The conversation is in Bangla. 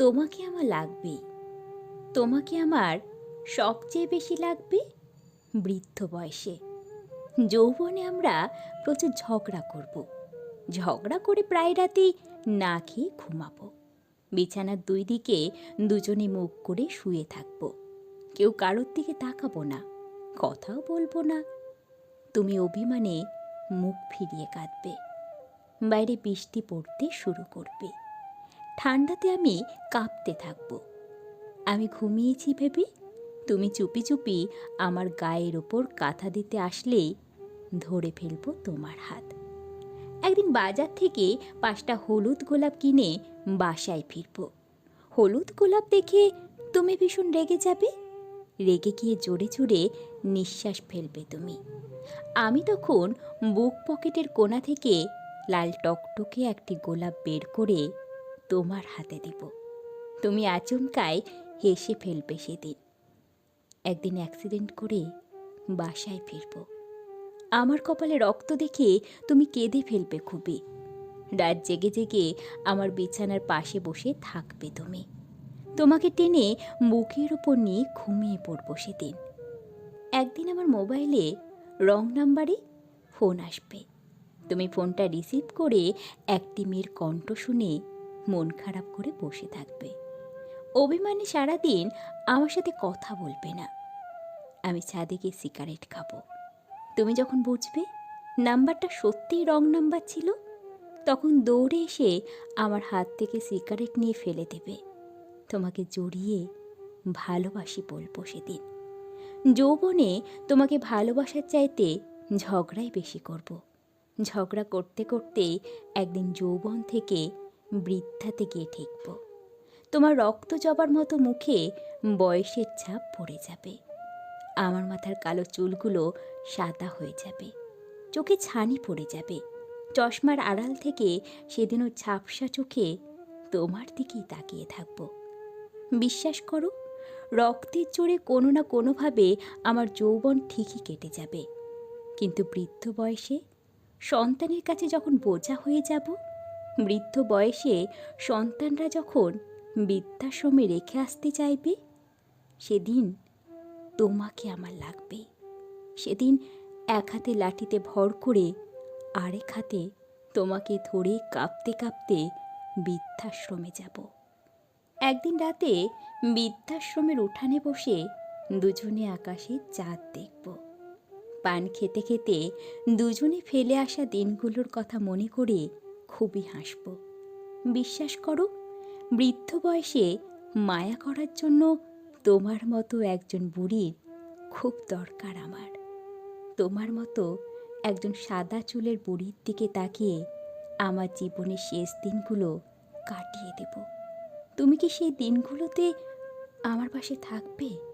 তোমাকে আমার লাগবে। তোমাকে আমার সবচেয়ে বেশি লাগবে বৃদ্ধ বয়সে। যৌবনে আমরা প্রচুর ঝগড়া করব। ঝগড়া করে প্রায় রাতেই না খেয়ে ঘুমাবো। বিছানার দুই দিকে দুজনে মুখ করে শুয়ে থাকব। কেউ কারোর দিকে তাকাবো না, কথাও বলব না। তুমি অভিমানে মুখ ফিরিয়ে কাঁদবে। বাইরে বৃষ্টি পড়তে শুরু করবে। ঠান্ডাতে আমি কাঁপতে থাকব। আমি ঘুমিয়েছি ভেবে তুমি চুপি চুপি আমার গায়ের ওপর কাঁথা দিতে আসলেই ধরে ফেলব তোমার হাত। একদিন বাজার থেকে পাঁচটা হলুদ গোলাপ কিনে বাসায় ফিরবো। হলুদ গোলাপ দেখে তুমি ভীষণ রেগে যাবে? রেগে গিয়ে জোরে জোরে নিঃশ্বাস ফেলবে তুমি। আমি তখন বুক পকেটের কোণা থেকে লাল টকটকে একটি গোলাপ বের করে তোমার হাতে দিব। তুমি আচমকায় হেসে ফেলবে সেদিন। একদিন অ্যাক্সিডেন্ট করে বাসায় ফিরব। আমার কপালে রক্ত দেখে তুমি কেঁদে ফেলবে খুবই। রাত জেগে জেগে আমার বিছানার পাশে বসে থাকবে তুমি। তোমাকে টেনে বুকের উপর নিয়ে ঘুমিয়ে পড়ব সেদিন। একদিন আমার মোবাইলে রং নাম্বারে ফোন আসবে। তুমি ফোনটা রিসিভ করে একটি মেয়ের কণ্ঠ শুনে মন খারাপ করে বসে থাকবে। অভিমানে সারাদিন আমার সাথে কথা বলবে না। আমি ছাদে গিয়ে সিগারেট খাব। তুমি যখন বুঝবে নাম্বারটা সত্যিই রং নাম্বার ছিল, তখন দৌড়ে এসে আমার হাত থেকে সিগারেট নিয়ে ফেলে দেবে। তোমাকে জড়িয়ে ভালোবাসি বলব সেদিন। যৌবনে তোমাকে ভালোবাসার চাইতে ঝগড়াই বেশি করব। ঝগড়া করতে করতে একদিন যৌবন থেকে বৃদ্ধাতে গিয়ে ঠেকব। তোমার রক্ত জবার মতো মুখে বয়সের ছাপ পড়ে যাবে। আমার মাথার কালো চুলগুলো সাদা হয়ে যাবে। চোখে ছানি পড়ে যাবে। চশমার আড়াল থেকে সেদিনও ঝাপসা চোখে তোমার দিকেই তাকিয়ে থাকব। বিশ্বাস করো, রক্তের জোরে কোনো না কোনোভাবে আমার যৌবন ঠিকই কেটে যাবে। কিন্তু বৃদ্ধ বয়সে সন্তানের কাছে যখন বোঝা হয়ে যাব বৃদ্ধ বয়সে সন্তানরা যখন বৃদ্ধাশ্রমে রেখে আসতে চাইবে, সেদিন তোমাকে আমার লাগবে। সেদিন এক হাতে লাঠিতে ভর করে আরেক হাতে তোমাকে ধরে কাঁপতে কাঁপতে বৃদ্ধাশ্রমে যাব। একদিন রাতে বৃদ্ধাশ্রমের উঠানে বসে দুজনে আকাশে চাঁদ দেখব। পান খেতে খেতে দুজনে ফেলে আসা দিনগুলোর কথা মনে করে খুবই হাসব। বিশ্বাস করো, বৃদ্ধ বয়সে মায়া করার জন্য তোমার মতো একজন বুড়ির খুব দরকার আমার। তোমার মতো একজন সাদা চুলের বুড়ির দিকে তাকিয়ে আমার জীবনের শেষ দিনগুলো কাটিয়ে দেব। তুমি কি সেই দিনগুলোতে আমার পাশে থাকবে?